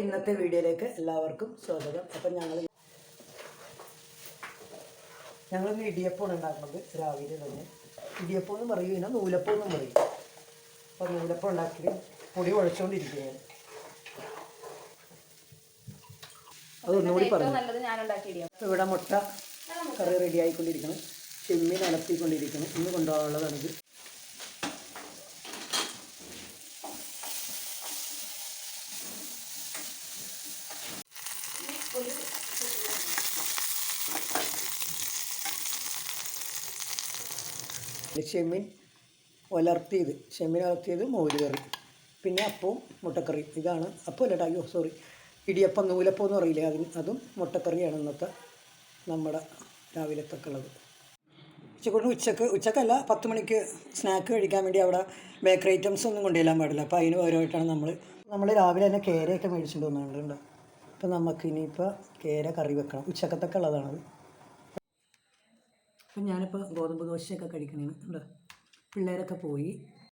ഇന്നത്തെ വീഡിയോയിലേക്ക് എല്ലാവർക്കും സ്വാഗതം. അപ്പം ഞങ്ങൾ ഞങ്ങൾ ഇടിയപ്പമാണ് ഉണ്ടാക്കുന്നത് രാവിലെ തന്നെ ഇടിയപ്പം എന്ന് പറയും പിന്നെ നൂലപ്പം എന്നും പറയും. അപ്പം നൂലപ്പം ഉണ്ടാക്കി പൊടി ഉഴച്ചുകൊണ്ടിരിക്കുകയാണ് അതൊന്നുകൂടി പറഞ്ഞു. ഇവിടെ മുട്ട കറി റെഡി ആയിക്കൊണ്ടിരിക്കണം ചെമ്മീൻ അലത്തിക്കൊണ്ടിരിക്കണം ഇന്ന് കൊണ്ടുപോകാനുള്ളതാണിത് ചെമ്മീൻ ഒലർത്തിയത് ചെമ്മീൻ ഒലർത്തിയത് മോര് കറി പിന്നെ അപ്പവും മുട്ടക്കറി. ഇതാണ് അപ്പം അല്ല അയ്യോ സോറി ഇടിയപ്പം നൂലപ്പം എന്ന് പറയില്ലേ അതിന്. അതും മുട്ടക്കറിയാണ് ഇന്നത്തെ നമ്മുടെ രാവിലത്തൊക്കെ ഉള്ളത്. ഉച്ചക്കൊണ്ട് ഉച്ചയ്ക്ക് ഉച്ചക്കല്ല പത്ത് മണിക്ക് സ്നാക്ക് കഴിക്കാൻ വേണ്ടി അവിടെ ബേക്കറി ഐറ്റംസ് ഒന്നും കൊണ്ടുചെല്ലാൻ പാടില്ല. അപ്പോൾ അതിന് പകരമായിട്ടാണ് നമ്മൾ നമ്മൾ രാവിലെ തന്നെ കേരയൊക്കെ മേടിച്ചിട്ട് വന്നിട്ടുണ്ട് അപ്പോൾ നമുക്ക് ഇനിയിപ്പോൾ കേര കറി വെക്കണം. ഉച്ചക്കത്തൊക്കെ ഉള്ളതാണത്. അപ്പം ഞാനിപ്പോൾ ഗോതമ്പ് ദോശയൊക്കെ കഴിക്കണേന്. ഉണ്ട്? പിള്ളേരൊക്കെ പോയി.